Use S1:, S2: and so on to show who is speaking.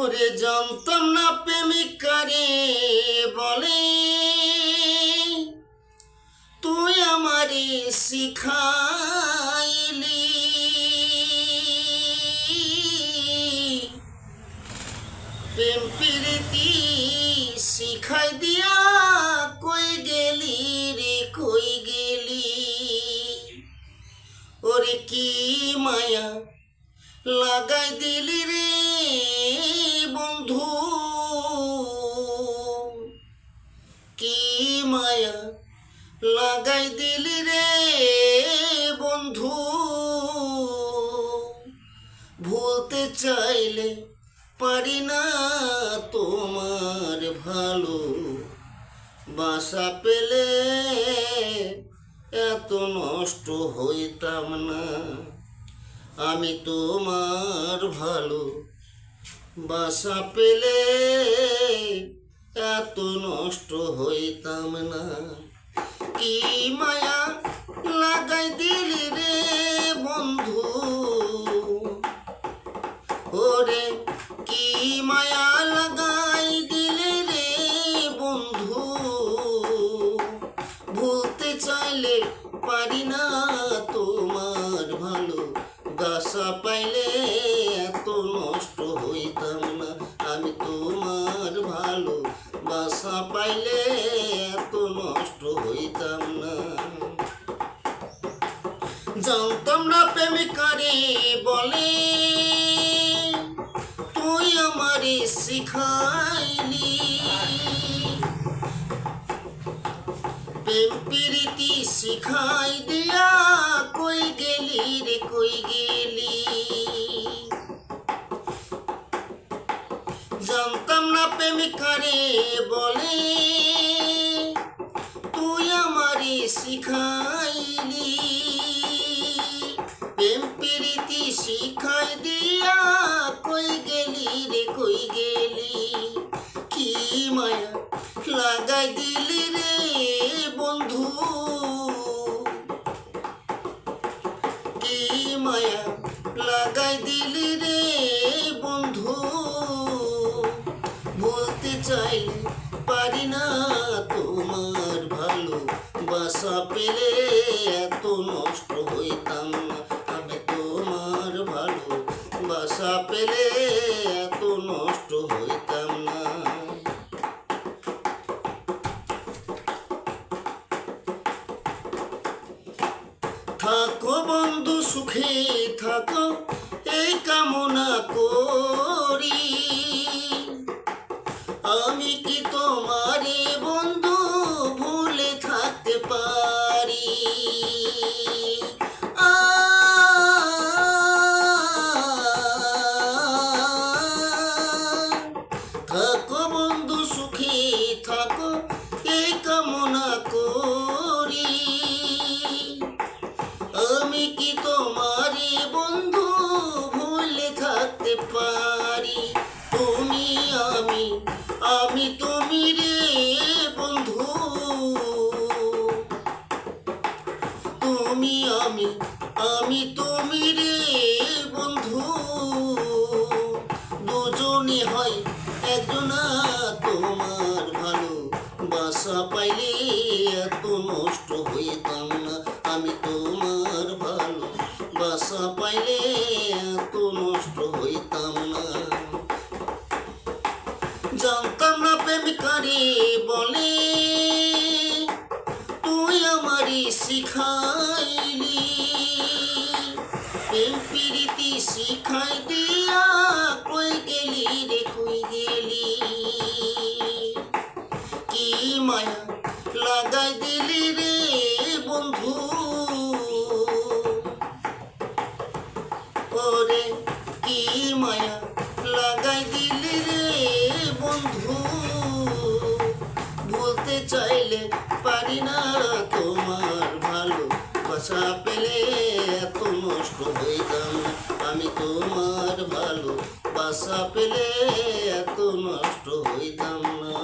S1: ওরে না প্রেমিকারে বলে, তুই আমারে শিখাইলি। প্রেম প্রীতি শিখাই দিয়া কই গেলি রে, কই গেলি? ওরে কি মায়া লাগাই দিলি রে? বন্ধু, কি মায়া লাগাই দিলি রে বন্ধু? ভুলতে চাইলে পারি না তোমার ভালো বাসা পেলে, এত নষ্ট হইতাম না। আমি তোমার ভালো বাসা পেলে এত নষ্ট হইতাম না। কি মায়া লাগাই দিলি রে বন্ধু? ওরে কি মায়া লাগাই দিলি রে বন্ধু? ভুলতে চাইলে পারি না তোমার ভালো। বাসা পাইলে হইতাম না আমি তোমার ভালো বাসা পাইলে এত নষ্ট হইতাম না। জানতাম না বলে, তুই আমারে শিখাইলি। প্রেম প্রীতি শিখাই দিয়া কই গেলি রে, কই গেলি জানতাম না প্রেমিকারে বলে, তুই আমারে শিখাইলি। প্রেম প্রীতি শিখাই দিয়া কই গেলি রে, কই গেলি? কি মায়া লাগাই দিলি রে বন্ধু? কি মায়া লাগাই দিলি চাইলে পারি না তোমার ভালো বাসা পেলে এত নষ্ট হইতাম না। আমি তোমার ভালো বাসা পেলে এত নষ্ট হইতাম না। থাকো বন্ধু, সুখে থাকো, এই কামনা করি। Bye. তুমি আমি আমি তুমি রে বন্ধু। দুজনে হয় একজনা, তোমার ভালো বাসা পাইলে এত নষ্ট হইতাম না। আমি তোমার ভালো বাসা পাইলে চাইলে পারি না তোমার ভালো বাসা পেলে এত নষ্ট হইতাম। আমি তোমার ভালো বাসা পেলে এত নষ্ট হইতাম না।